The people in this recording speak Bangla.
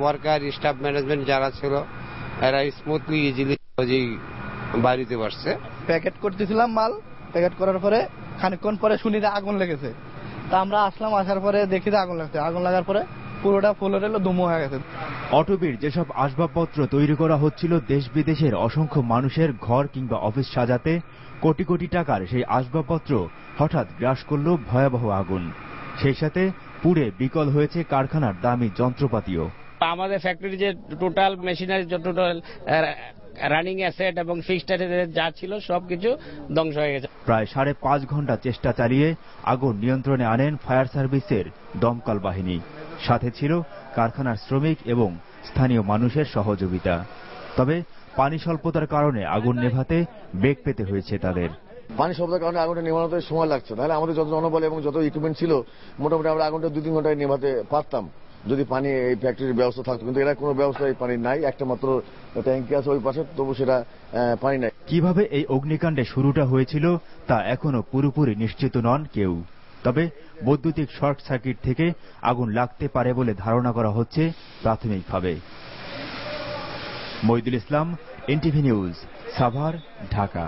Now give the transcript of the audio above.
ওয়ার্কার স্টাফ ম্যানেজমেন্ট যারা ছিল এরা স্মুথলি ইজিলি সহজেই বাড়িতে পারছে প্যাকেট করতেছিলাম মাল প্যাকেট করার পরে খানিকক্ষণ পরে শুনি যে আগুন লেগেছে। তা আমরা আসলাম আসার পরে দেখি যে আগুন লাগছে। আগুন লাগার পরে পুরোটা ফুলের এলো ধুমো হয়ে গেছে। অটোবির যেসব আসবাবপত্র তৈরি করা হচ্ছিল দেশ বিদেশের অসংখ্য মানুষের ঘর কিংবা অফিস সাজাতে কোটি কোটি টাকার সেই আসবাবপত্র হঠাৎ গ্রাস করল ভয়াবহ আগুন। সেই সাথে পুড়ে বিকল হয়েছে কারখানার দামি যন্ত্রপাতিও। আমাদের ফ্যাক্টরি যে total machinery total running asset এবং ফিক্সড যা ছিল সবকিছু ধ্বংস হয়ে গেছে। প্রায় সাড়ে পাঁচ ঘণ্টা চেষ্টা চালিয়ে আগুন নিয়ন্ত্রণে আনেন ফায়ার সার্ভিসের দমকল বাহিনী। সাথে ছিল কারখানার শ্রমিক এবং স্থানীয় মানুষের সহযোগিতা। তবে পানি স্বল্পতার কারণে আগুন নেভাতে বেগ পেতে হয়েছে তাদের। পানি শব্দের কারণে আগুনটা নেভানোতে সময় লাগছে। তাহলে আমাদের যত জনবল এবং যত ইকুইপমেন্ট ছিল মোটামুটি আমরা আগুনটা দুই তিন ঘন্টায় নেভাতে পারতাম। যদি পানি এই ফ্যাক্টরির ব্যবস্থা থাকতো, কিন্তু এরা কোনো ব্যবস্থা এই পানি নাই, একটা মাত্র ট্যাঙ্কি আছে ওই পাশে, তবু সেটা পানি নাই। কীভাবে এই অগ্নিকাণ্ডে শুরুটা হয়েছিল, তা এখনও পুরোপুরি নিশ্চিত নন কেউ। তবে বৈদ্যুতিক শর্ট সার্কিট থেকে আগুন লাগতে পারে বলে ধারণা করা হচ্ছে প্রাথমিকভাবে। Moidul Islam, NTV news, Savar, Dhaka.